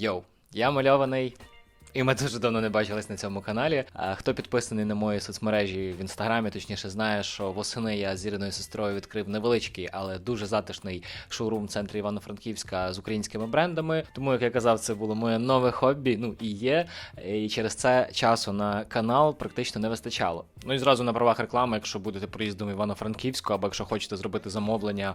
Йоу, я мальований. І ми дуже давно не бачились на цьому каналі. А хто підписаний на мої соцмережі в інстаграмі, точніше знає, що восени я з Іриною сестрою відкрив невеличкий, але дуже затишний шоурум в центрі Івано-Франківська з українськими брендами. Тому, як я казав, це було моє нове хобі. Ну і є. І через це часу на канал практично не вистачало. Ну і зразу на правах реклами, якщо будете проїздом Івано-Франківську, або якщо хочете зробити замовлення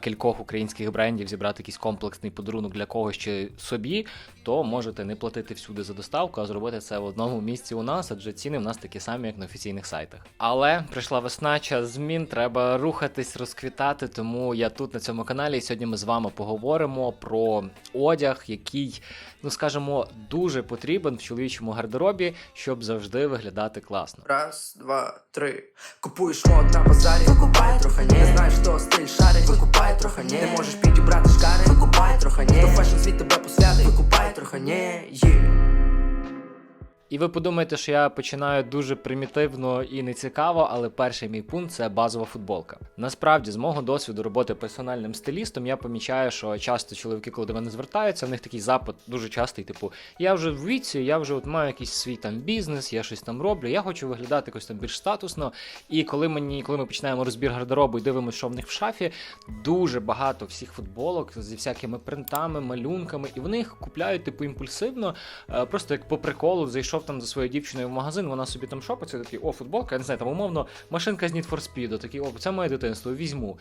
кількох українських брендів, зібрати якийсь комплексний подарунок для когось чи собі, то можете не платити всюди за доставку, а зробити це в одному місці у нас, адже ціни в нас такі самі, як на офіційних сайтах. Але прийшла весна, час змін, треба рухатись, розквітати. Тому я тут на цьому каналі. І сьогодні ми з вами поговоримо про одяг, який, ну скажімо, дуже потрібен в чоловічому гардеробі, щоб завжди виглядати класно. Раз, два, три. Купуєш мод на базарі, викупай трохи не знаєш, що стиль шарить, викупай трохи не можеш підібрати шкари, викупай трохи не фешн світ тебе посвятить, викупай трохи не є. І ви подумаєте, що я починаю дуже примітивно і нецікаво, але перший мій пункт це базова футболка. Насправді, з мого досвіду роботи персональним стилістом, я помічаю, що часто чоловіки, коли до мене звертаються, в них такий запит дуже частий, типу, я вже в віці, я вже от маю якийсь свій там бізнес, я щось там роблю, я хочу виглядати якось там більш статусно. І коли мені, коли ми починаємо розбір гардеробу і дивимося, що в них в шафі, дуже багато всіх футболок зі всякими принтами, малюнками, і вони їх купляють типу імпульсивно, е, просто як по приколу зайшов там за своєю дівчиною в магазин, вона собі там шопиться, такий, о, футболка, я не знаю, там умовно машинка з Need for Speed, такий, о, це моє дитинство, візьму.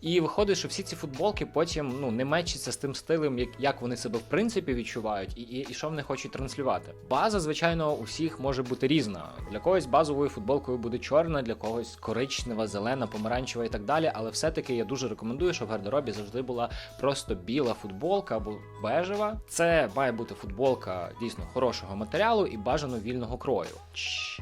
І виходить, що всі ці футболки потім ну не мечаться з тим стилем, як, як вони себе в принципі відчувають, і, і, і що вони хочуть транслювати. База, звичайно, у всіх може бути різна. Для когось базовою футболкою буде чорна, для когось коричнева, зелена, помаранчева і так далі. Але все-таки я дуже рекомендую, щоб в гардеробі завжди була просто біла футболка або бежева. Це має бути футболка дійсно хорошого матеріалу і бажано вільного крою. Чш.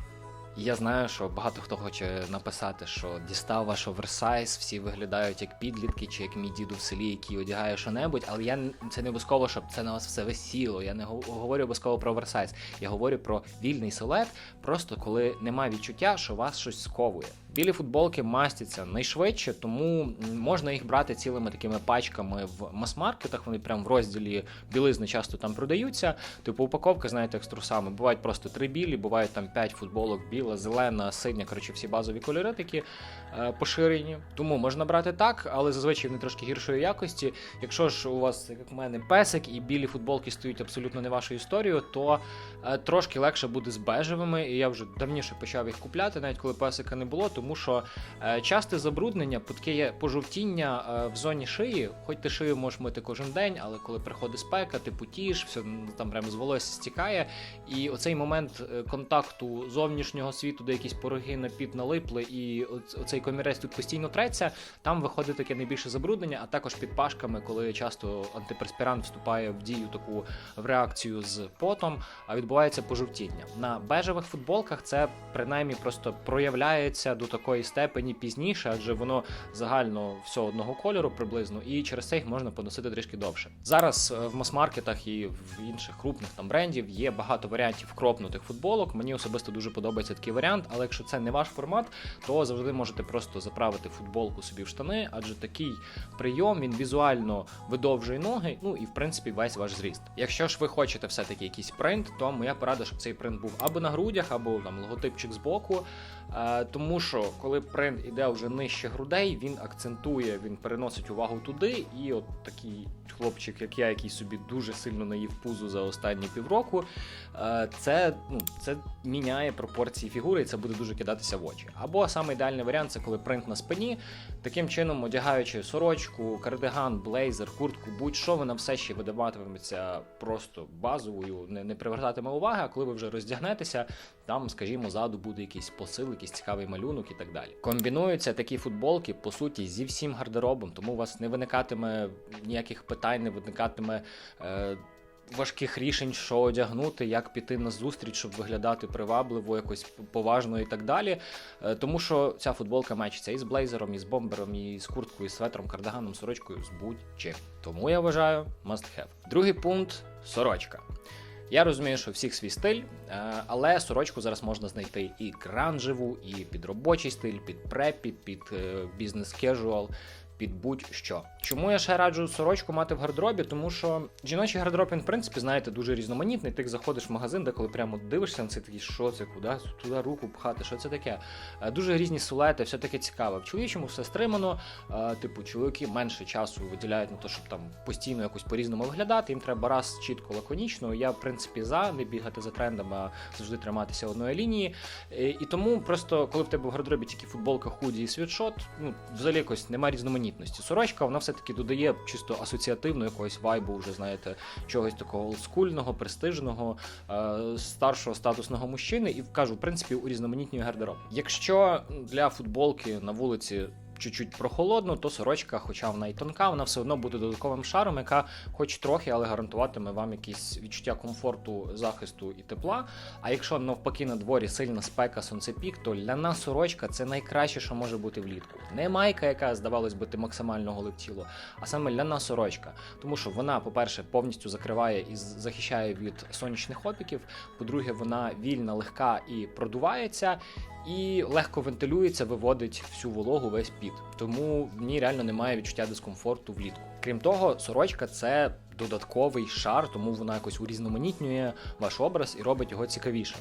Я знаю, що багато хто хоче написати, що дістав ваш оверсайз, всі виглядають як підлітки чи як мій діду в селі, який одягає що-небудь, але я це не обов'язково, щоб це на вас все висіло. Я не го- говорю обов'язково про оверсайз. Я говорю про вільний силует, просто коли немає відчуття, що вас щось сковує. Білі футболки мастяться найшвидше, тому можна їх брати цілими такими пачками в мас-маркетах. Вони прям в розділі білизни часто там продаються. Типу упаковка, знаєте, як з трусами. Бувають просто три білі, бувають там п'ять футболок, біла, зелена, синя. Коротше, всі базові кольори такі е, поширені. Тому можна брати так, але зазвичай вони трошки гіршої якості. Якщо ж у вас, як у мене, песик і білі футболки стають абсолютно не вашою історією, то е, трошки легше буде з бежевими. І я вже давніше почав їх купляти, навіть коли песика не було, тому що е, часте забруднення, таке пожовтіння е, в зоні шиї. Хоч ти шию можеш мити кожен день, але коли приходить спека, ти потієш, все там прямо з волосся стікає. І оцей момент е, контакту зовнішнього світу, де якісь пороги на піт налипли, і оцей комірець тут постійно треться, там виходить таке найбільше забруднення, а також під пашками, коли часто антиперспірант вступає в дію таку в реакцію з потом, а відбувається пожовтіння. На бежевих футболках це принаймні просто проявляється до такої степені пізніше, адже воно загально все одного кольору приблизно, і через це їх можна поносити трішки довше. Зараз е, в мас-маркетах і в інших крупних там брендів є багато варіантів кропнутих футболок. Мені особисто дуже подобається такий варіант, але якщо це не ваш формат, то завжди можете просто заправити футболку собі в штани, адже такий прийом він візуально видовжує ноги, ну і в принципі весь ваш зріст. Якщо ж ви хочете все-таки якийсь принт, то моя порада, щоб цей принт був або на грудях, або там логотипчик збоку. Е, тому що коли принт іде вже нижче грудей, він акцентує, він переносить увагу туди, і от такий хлопчик, як я, який собі дуже сильно наїв пузу за останні півроку, е, це, ну, це міняє пропорції фігури, і це буде дуже кидатися в очі. Або саме ідеальний варіант це коли принт на спині, таким чином одягаючи сорочку, кардиган, блейзер, куртку, будь-що вона все ще видаватиметься просто базовою, не, не привертатиме уваги, а коли ви вже роздягнетеся, там, скажімо, ззаду буде якийсь посил, якийсь цікавий малюнок і так далі. Комбінуються такі футболки, по суті, зі всім гардеробом, тому у вас не виникатиме ніяких питань, не виникатиме. Е, Важких рішень, що одягнути, як піти на зустріч, щоб виглядати привабливо, якось поважно і так далі. Е, Тому що ця футболка мечиться і з блейзером, і з бомбером, і з курткою, і з светром, кардаганом, сорочкою, з будь-чим. Тому я вважаю must have. Другий пункт сорочка. Я розумію, що всіх свій стиль, е, але сорочку зараз можна знайти і гранжеву, і під робочий стиль, під препі, під бізнес кежуал, під будь-що. Чому я ще раджу сорочку мати в гардеробі? Тому що жіночий гардероб, він, в принципі, знаєте, дуже різноманітний. Ти заходиш в магазин, де коли прямо дивишся на це такий, що це, куди туди руку пхати, що це таке. Е, Дуже різні силуети, все таке цікаве. В чоловічому все стримано. е, Типу, чоловіки менше часу виділяють на те, щоб там постійно якось по-різному виглядати. Їм треба раз чітко, лаконічно. Я, в принципі, за не бігати за трендами, а завжди триматися одної лінії. Е, І тому просто, коли в тебе в гардеробі тільки футболка, худі і світшот, ну взагалі якось немає різноманітності. Сорочка, вона все-таки додає чисто асоціативно якогось вайбу, вже знаєте, чогось такого олдскульного, престижного, е, старшого статусного мужчини. І кажу, в принципі, урізноманітнює гардероб. Якщо для футболки на вулиці. Чуть-чуть прохолодно, то сорочка, хоча вона і тонка, вона все одно буде додатковим шаром, яка, хоч трохи, але гарантуватиме вам якісь відчуття комфорту, захисту і тепла. А якщо навпаки на дворі сильна спека, сонцепік, то ляна сорочка це найкраще, що може бути влітку. Не майка, яка здавалось би, максимально голив тіло, а саме ляна сорочка. Тому що вона, по-перше, повністю закриває і захищає від сонячних опіків. По-друге, вона вільна, легка і продувається. І легко вентилюється, виводить всю вологу, весь піт. Тому в ній реально немає відчуття дискомфорту влітку. Крім того, сорочка це додатковий шар, тому вона якось урізноманітнює ваш образ і робить його цікавішим.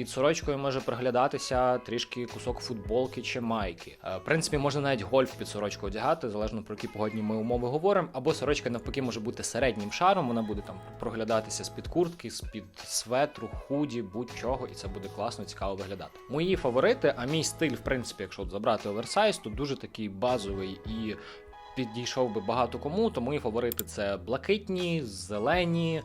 Під сорочкою може приглядатися трішки кусок футболки чи майки. Е, В принципі, можна навіть гольф під сорочку одягати, залежно про які погодні ми умови говоримо. Або сорочка навпаки може бути середнім шаром, вона буде там проглядатися з-під куртки, з-під светру, худі, будь-чого, і це буде класно, цікаво виглядати. Мої фаворити, а мій стиль, в принципі, якщо забрати оверсайз, то дуже такий базовий і. Підійшов би багато кому, то мої фаворити це блакитні, зелені,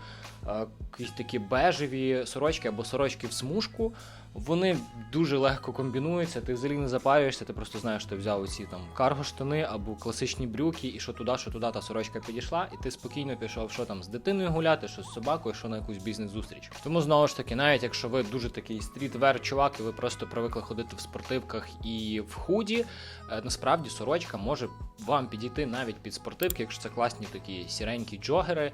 е, якісь такі бежеві сорочки або сорочки в смужку. Вони дуже легко комбінуються, ти взагалі не запаюєшся, ти просто знаєш, що ти взяв оці там карго-штани або класичні брюки, і що туди, що туди та сорочка підійшла, і ти спокійно пішов, що там з дитиною гуляти, що з собакою, що на якусь бізнес-зустріч. Тому знову ж таки, навіть якщо ви дуже такий стрітвер чувак, і ви просто привикли ходити в спортивках і в худі, е, насправді сорочка може вам підійти навіть під спортивки, якщо це класні такі сіренькі джогери.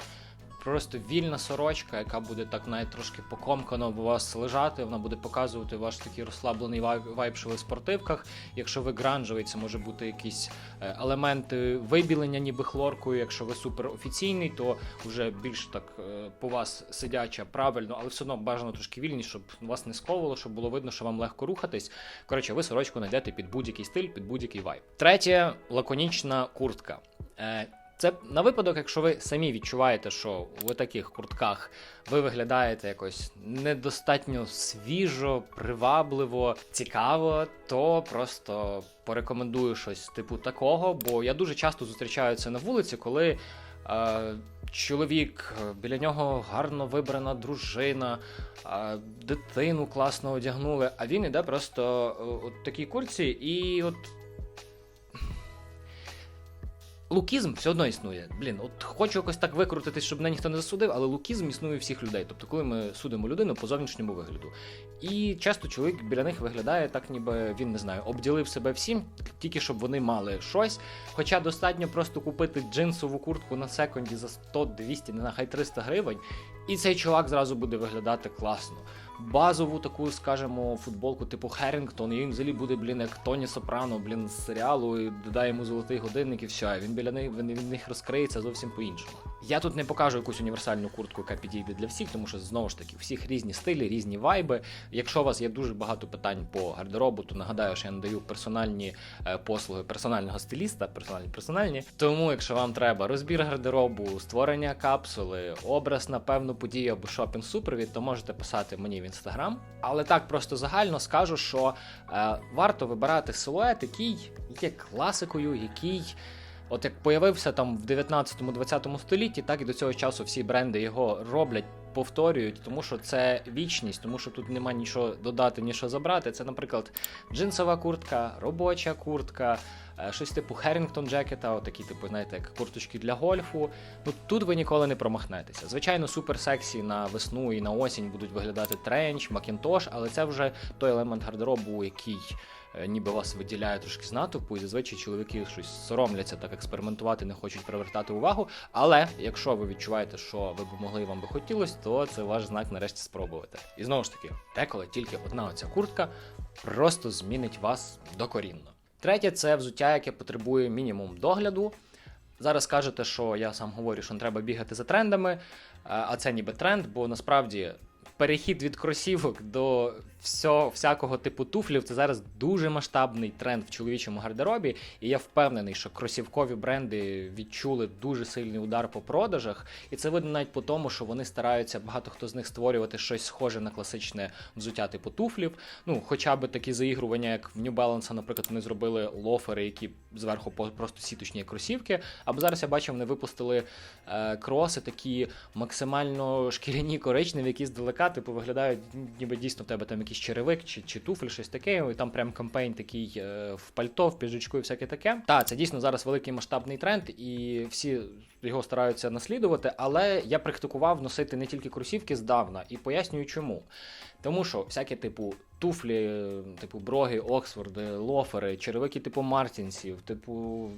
Просто вільна сорочка, яка буде так навіть трошки покомкано у вас лежати. Вона буде показувати ваш такий розслаблений вайб, що ви в спортивках. Якщо ви гранжевий, це може бути якісь е, елементи вибілення, ніби хлоркою. Якщо ви супер офіційний, то вже більш так е, по вас сидяча правильно, але все одно бажано трошки вільні, щоб вас не сковувало, щоб було видно, що вам легко рухатись. Коротше, ви сорочку знайдете під будь-який стиль, під будь-який вайб. Третє лаконічна куртка. Це на випадок, якщо ви самі відчуваєте, що в таких куртках ви виглядаєте якось недостатньо свіжо, привабливо, цікаво, то просто порекомендую щось типу такого, бо я дуже часто зустрічаю це на вулиці, коли. Е, Чоловік, е, біля нього гарно вибрана дружина, е, дитину класно одягнули, а він іде просто от такій курці, і от лукізм все одно існує. Блін, от хочу якось так викрутитись, щоб мене ніхто не засудив, але лукізм існує всіх людей. Тобто, коли ми судимо людину по зовнішньому вигляду. І часто чоловік біля них виглядає так, ніби він не знаю, обділив себе всім, тільки щоб вони мали щось. Хоча достатньо просто купити джинсову куртку на секунді за 100, 200, не хай 300 гривень, і цей чувак зразу буде виглядати класно. Базову таку, скажімо, футболку типу Херінгтон, і він взагалі буде, блін, як Тоні Сопрано, блін, з серіалу, і додає йому золотий годинник і все. Він біля них він він них розкриється зовсім по-іншому. Я тут не покажу якусь універсальну куртку, яка підійде для всіх, тому що знову ж таки всіх різні стилі, різні вайби. Якщо у вас є дуже багато питань по гардеробу, то нагадаю, що я надаю персональні е, послуги персонального стиліста, персональні персональні. Тому, якщо вам треба розбір гардеробу, створення капсули, образ на певну подію або шопінг супровід, то можете писати мені в інстаграм. Але так просто загально скажу, що е, варто вибирати силует, який є класикою, який. От як появився там в 19-20 столітті, так і до цього часу всі бренди його роблять, повторюють, тому що це вічність, тому що тут нема нічого додати, нічого забрати. Це, наприклад, джинсова куртка, робоча куртка, е, щось типу Херінгтон джекета, отакі, типу, знаєте, як курточки для гольфу. Ну тут ви ніколи не промахнетеся. Звичайно, супер сексі на весну і на осінь будуть виглядати тренч, макінтош, але це вже той елемент гардеробу, який ніби вас виділяє трошки з натовпу, і зазвичай чоловіки щось соромляться так експериментувати, не хочуть привертати увагу. Але якщо ви відчуваєте, що ви б могли і вам би хотілося, то це ваш знак нарешті спробувати. І знову ж таки, деколи тільки одна оця куртка просто змінить вас докорінно. Третє це взуття, яке потребує мінімум догляду. Зараз кажете, що я сам говорю, що не треба бігати за трендами, е, а це ніби тренд, бо насправді перехід від кросівок до всього, всякого типу туфлів це зараз дуже масштабний тренд в чоловічому гардеробі. І я впевнений, що кросівкові бренди відчули дуже сильний удар по продажах, і це видно навіть по тому, що вони стараються багато хто з них створювати щось схоже на класичне взуття типу туфлів. Ну, хоча б такі заігрування, як в New Balance, наприклад, вони зробили лофери, які зверху просто сіточні кросівки. Або зараз я бачив, вони випустили е, кроси, такі максимально шкіряні коричневі, які здалека, типу, виглядають, ніби дійсно в тебе там якийсь черевик чи, чи туфель, щось таке. І там прям кампейн такий е, в пальто, в піджачку і всяке таке. Так, це дійсно зараз великий масштабний тренд, і всі його стараються наслідувати, але я практикував носити не тільки кросівки здавна, і пояснюю чому. Тому що всякі типу туфлі, типу броги, Оксфорди, лофери, черевики типу Мартінсів, типу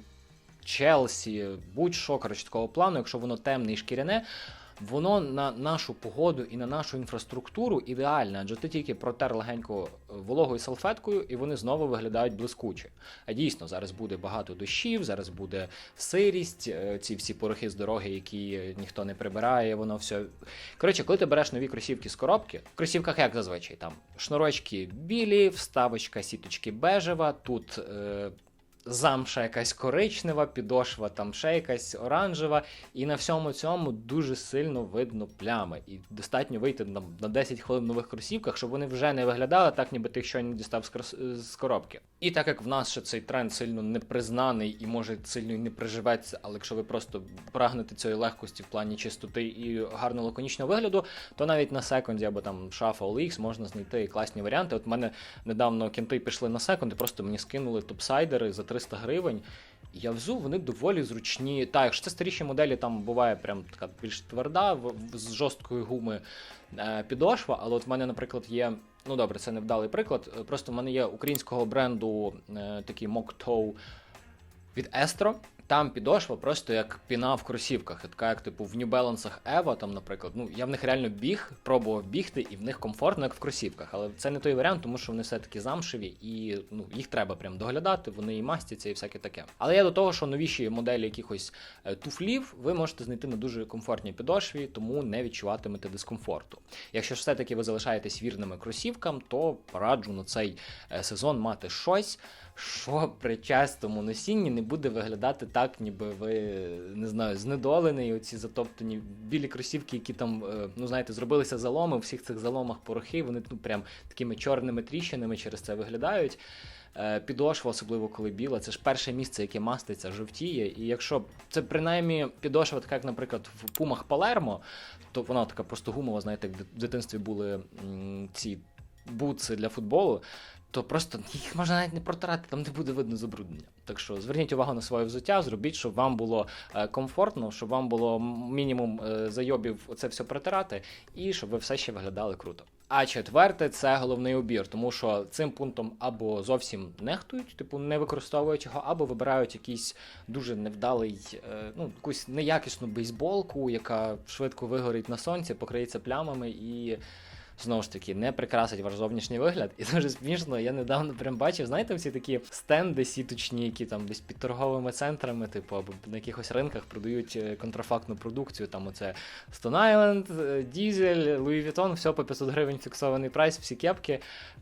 Челсі, будь-що коротше, такого плану, якщо воно темне і шкіряне, воно на нашу погоду і на нашу інфраструктуру ідеальне, адже ти тільки протер легенько вологою салфеткою, і вони знову виглядають блискуче. А дійсно, зараз буде багато дощів, зараз буде сирість, е, ці всі порохи з дороги, які ніхто не прибирає, воно все. Коротше, коли ти береш нові кросівки з коробки, в кросівках як зазвичай там шнурочки білі, вставочка сіточки бежева, тут. Е- замша якась коричнева, підошва там ще якась оранжева, і на всьому цьому дуже сильно видно плями. І достатньо вийти на, на 10 хвилин в нових кросівках, щоб вони вже не виглядали так, ніби ти їх щойно дістав з, крос- з коробки. І так як в нас ще цей тренд сильно не признаний і може сильно і не приживеться, але якщо ви просто прагнете цієї легкості в плані чистоти і гарного лаконічного вигляду, то навіть на секунді або там шафа OLX можна знайти класні варіанти. От в мене недавно кінти пішли на секунд і просто мені скинули топсайдери за 300 гривень. І Я взув, вони доволі зручні. Так, якщо це старіші моделі, там буває прям така більш тверда, з жорсткої гуми е, підошва. Але от в мене, наприклад, є. Ну добре, це невдалий приклад. е, Просто в мене є українського бренду е, такий Mocktoe від Estro. Там підошва просто як піна в кросівках. Така як типу в New Balance Eva, там, наприклад. Ну, я в них реально біг, пробував бігти, і в них комфортно, як в кросівках. Але це не той варіант, тому що вони все-таки замшеві, і ну, їх треба прям доглядати, вони і мастяться, і всяке таке. Але я до того, що новіші моделі якихось е, туфлів ви можете знайти на дуже комфортній підошві, тому не відчуватимете дискомфорту. Якщо ж все-таки ви залишаєтесь вірними кросівкам, то раджу на цей е, сезон мати щось, що при частому носінні не буде виглядати так, ніби ви не знаю, знедолені, і оці затоптані білі кросівки, які там, е, ну знаєте, зробилися заломи, у всіх цих заломах порохи, вони ну прям такими чорними тріщинами через це виглядають. Е, Підошва, особливо коли біла, це ж перше місце, яке маститься, жовтіє. І якщо це принаймні підошва, така як, наприклад, в пумах Палермо, то вона така просто гумова, знаєте, в дитинстві були ці бутси для футболу, то просто їх можна навіть не протирати, там не буде видно забруднення. Так що зверніть увагу на своє взуття, зробіть, щоб вам було е, комфортно, щоб вам було мінімум е, зайобів це все протирати, і щоб ви все ще виглядали круто. А четверте це головний убір, тому що цим пунктом або зовсім нехтують, типу не використовують його, або вибирають якийсь дуже невдалий, е, ну якусь неякісну бейсболку, яка швидко вигорить на сонці, покриється плямами і. Знову ж таки, не прикрасить ваш зовнішній вигляд. І дуже смішно, я недавно прям бачив, знаєте, всі такі стенди сіточні, які там десь під торговими центрами, типу, або на якихось ринках продають е, контрафактну продукцію. Там оце Stone Island, Дізель, Louis Vuitton, все по 500 гривень фіксований прайс, всі кепки.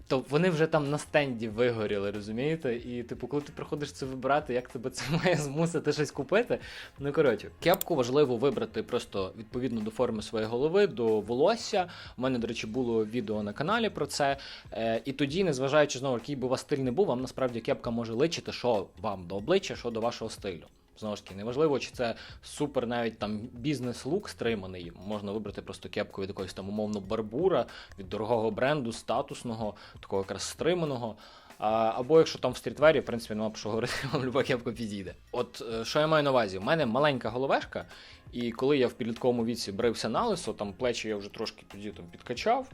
То вони вже там на стенді вигоріли, розумієте? І, типу, коли ти приходиш це вибирати, як тебе це має змусити щось купити? Ну коротше, кепку важливо вибрати просто відповідно до форми своєї голови, до волосся. У мене, до речі, було відео на каналі про це. Е, і тоді, незважаючи знову, який би у вас стиль не був, вам насправді кепка може личити, що вам до обличчя, що до вашого стилю. Знову ж таки, неважливо, чи це супер навіть там бізнес-лук стриманий. Можна вибрати просто кепку від якогось там умовно барбура, від дорогого бренду, статусного, такого якраз стриманого. А, або якщо там в стрітвері, в принципі, нема про що говорити, вам люба кепка підійде. От е, що я маю на увазі? У мене маленька головешка, і коли я в підлітковому віці брився на лисо, там плечі я вже трошки тоді там підкачав,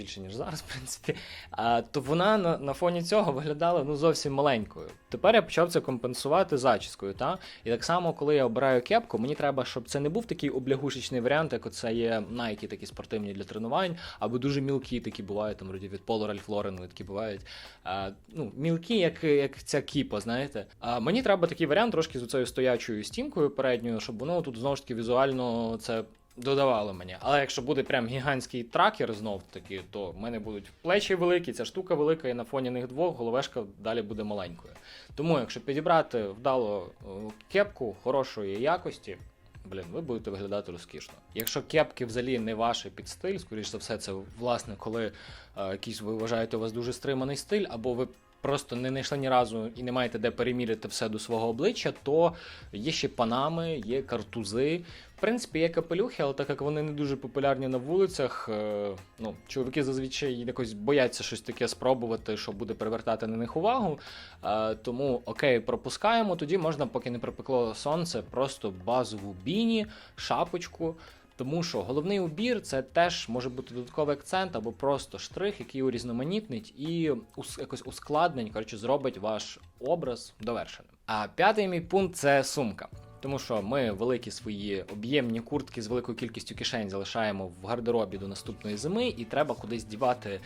більше, ніж зараз, в принципі. А, то вона на, на фоні цього виглядала ну зовсім маленькою. Тепер я почав це компенсувати зачіскою. Та? І так само, коли я обираю кепку, мені треба, щоб це не був такий облягушечний варіант, як оце є Nike, такі спортивні для тренувань, або дуже мілкі такі бувають, там вроді від Polar Ralph Lauren такі бувають. А, ну, мілкі, як, як ця кіпа, знаєте. А мені треба такий варіант трошки з цією стоячою стінкою передньою, щоб воно тут знову ж таки візуально це додавало мені. Але якщо буде прям гігантський тракер знов таки, то в мене будуть плечі великі, ця штука велика, і на фоні них двох головешка далі буде маленькою. Тому, якщо підібрати вдало е, кепку хорошої якості. Блін, ви будете виглядати розкішно. Якщо кепки взагалі не ваш під стиль, скоріш за все, це власне, коли е, якийсь ви вважаєте у вас дуже стриманий стиль, або ви просто не знайшли ні разу і не маєте де переміряти все до свого обличчя, то є ще панами, є картузи. В принципі, є капелюхи, але так як вони не дуже популярні на вулицях, е, ну, чоловіки зазвичай якось бояться щось таке спробувати, що буде привертати на них увагу. Е, тому окей, пропускаємо. Тоді можна, поки не припекло сонце, просто базову біні, шапочку. Тому що головний убір це теж може бути додатковий акцент або просто штрих, який урізноманітнить і ус- якось ускладнень, коротше, зробить ваш образ довершеним. А п'ятий мій пункт це сумка. Тому що ми великі свої об'ємні куртки з великою кількістю кишень залишаємо в гардеробі до наступної зими, і треба кудись дівати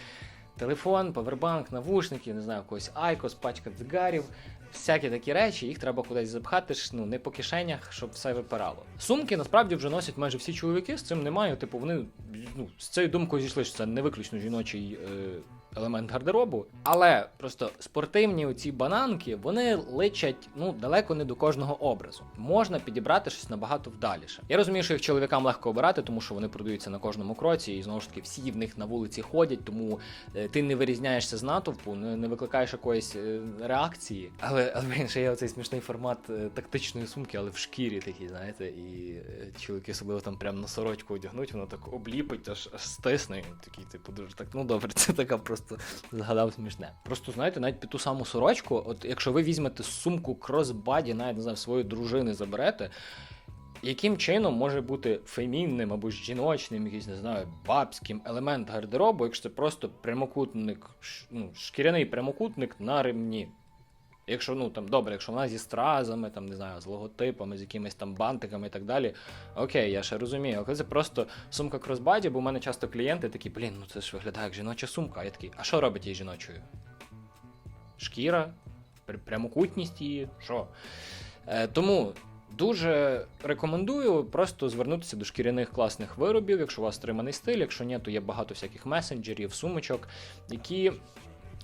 телефон, павербанк, навушники, не знаю, якогось айкос, пачка цигарів, всякі такі речі, їх треба кудись запхати, ну не по кишенях, щоб все випирало. Сумки насправді вже носять майже всі чоловіки, з цим немає. Типу, вони ну, з цією думкою зійшли, що це не виключно жіночий. Е- Елемент гардеробу, але просто спортивні оці бананки вони личать ну далеко не до кожного образу. Можна підібрати щось набагато вдаліше. Я розумію, що їх чоловікам легко обирати, тому що вони продаються на кожному кроці, і знову ж таки всі в них на вулиці ходять, тому е, ти не вирізняєшся з натовпу, не, викликаєш якоїсь е, реакції. Але, але ще є оцей смішний формат е, тактичної сумки, але в шкірі такий, знаєте, і чоловіки особливо там прям на сорочку одягнуть, воно так обліпить, аж, аж стисне. Такий, типу, дуже так. Ну добре, це така просто згадав смішне. Просто знаєте, навіть під ту саму сорочку, от якщо ви візьмете сумку кросбаді, навіть не знаю, своєї дружини заберете. Яким чином може бути фемінним або жіночним, якийсь, не знаю, бабським елемент гардеробу, якщо це просто прямокутник, ну, шкіряний прямокутник на ремні? Якщо ну там добре, якщо вона зі стразами, там не знаю, з логотипами, з якимись там бантиками і так далі. Окей, я ще розумію. Але це просто сумка кросбаді, бо в мене часто клієнти такі, блін, ну це ж виглядає як жіноча сумка. А я такий, а що робить її жіночою? Шкіра, прямокутність її, що? Е, тому дуже рекомендую просто звернутися до шкіряних класних виробів, якщо у вас стриманий стиль, якщо ні, то є багато всяких месенджерів, сумочок, які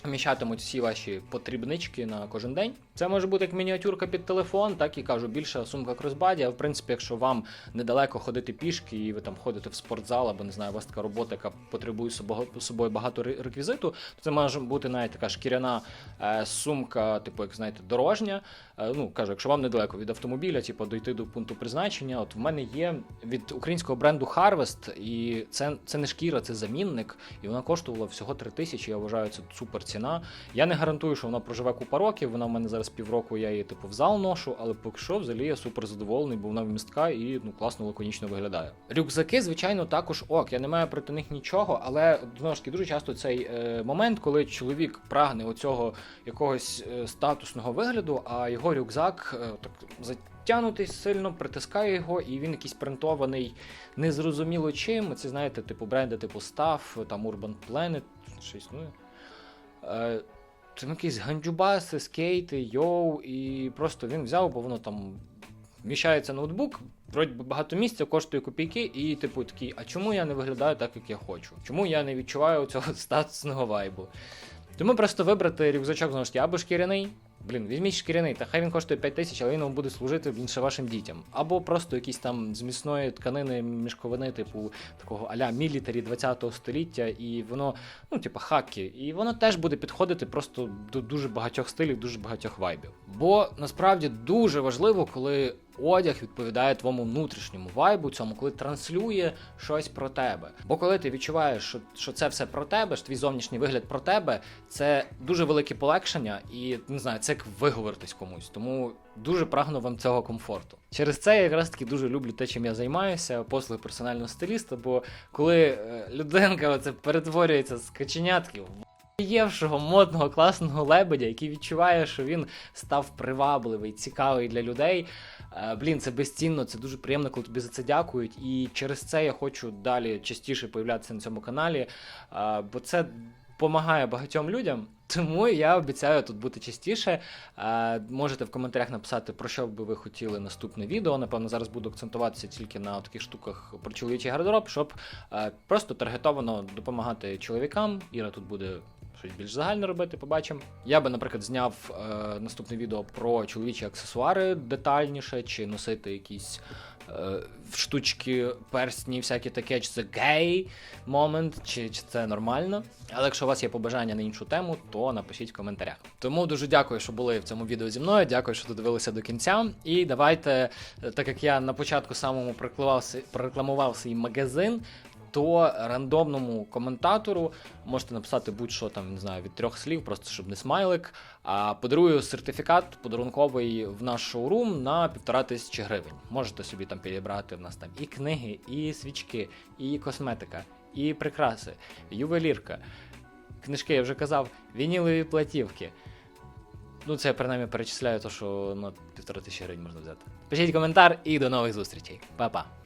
вміщатимуть всі ваші потрібнички на кожен день. Це може бути як мініатюрка під телефон, так і кажу, більша сумка кросбаді. А в принципі, якщо вам недалеко ходити пішки, і ви там ходите в спортзал, або не знаю, у вас така робота, яка потребує собою багато реквізиту, то це може бути навіть така шкіряна е, сумка, типу, як знаєте, дорожня. Е, ну кажу, якщо вам недалеко від автомобіля, типу, дойти до пункту призначення, от в мене є від українського бренду Harvest, і це, це не шкіра, це замінник, і вона коштувала всього 3 тисячі. Я вважаю, це супер ціна. Я не гарантую, що вона проживе купа років. Вона в мене зараз півроку, я її типу в зал ношу, але поки що взагалі я супер задоволений, бо вона вмістка і ну класно лаконічно виглядає. Рюкзаки, звичайно, також ок. Я не маю проти них нічого, але знову ж таки дуже часто цей е, момент, коли чоловік прагне оцього якогось е, статусного вигляду, а його рюкзак е, так затягнутий сильно, притискає його, і він якийсь принтований незрозуміло чим. Це знаєте, типу бренди, типу Staff, там Urban Planet, що існує. Е, там якісь ганджубаси, скейти, йоу, і просто він взяв, бо воно там вміщається ноутбук, вроді багато місця, коштує копійки, і типу такий, а чому я не виглядаю так, як я хочу? Чому я не відчуваю цього статусного вайбу? Тому просто вибрати рюкзачок знову ж таки, або шкіряний. Блін, візьміть шкіряний, та хай він коштує 5 тисяч, але він вам буде служити інше вашим дітям. Або просто якісь там з міцної тканини мішковини, типу такого аля мілітарі 20-го століття, і воно, ну, типу, хаки. І воно теж буде підходити просто до дуже багатьох стилів, дуже багатьох вайбів. Бо насправді дуже важливо, коли одяг відповідає твоєму внутрішньому вайбу, цьому, коли транслює щось про тебе. Бо коли ти відчуваєш, що, що це все про тебе, що твій зовнішній вигляд про тебе, це дуже велике полегшення, і не знаю, це це як виговоритись комусь. Тому дуже прагну вам цього комфорту. Через це я якраз таки дуже люблю те, чим я займаюся, послуги персонального стиліста. Бо коли е, людинка оце перетворюється з каченятків євшого модного класного лебедя, який відчуває, що він став привабливий, цікавий для людей. Е, Блін, це безцінно, це дуже приємно, коли тобі за це дякують. І через це я хочу далі частіше появлятися на цьому каналі, е, бо це допомагає багатьом людям. Тому я обіцяю тут бути частіше. Е, Можете в коментарях написати, про що би ви хотіли наступне відео. Напевно, зараз буду акцентуватися тільки на таких штуках про чоловічий гардероб, щоб е, просто таргетовано допомагати чоловікам. Іра тут буде щось більш загальне робити, побачимо. Я би, наприклад, зняв е, наступне відео про чоловічі аксесуари детальніше, чи носити якісь штучки, персні, всякі таке, чи це гей момент, чи, чи це нормально. Але якщо у вас є побажання на іншу тему, то напишіть в коментарях. Тому дуже дякую, що були в цьому відео зі мною. Дякую, що додивилися до кінця. І давайте, е, так як я на початку самому прокламував свій магазин. То рандомному коментатору можете написати будь-що там, не знаю, від трьох слів, просто щоб не смайлик. А подарую сертифікат подарунковий в наш шоурум на півтора тисячі гривень. Можете собі там підібрати. В нас там і книги, і свічки, і косметика, і прикраси, ювелірка. Книжки, я вже казав, вінілові платівки. Ну, це я принаймні перечисляю, то, що на півтора тисячі гривень можна взяти. Пишіть коментар і до нових зустрічей. Па-па.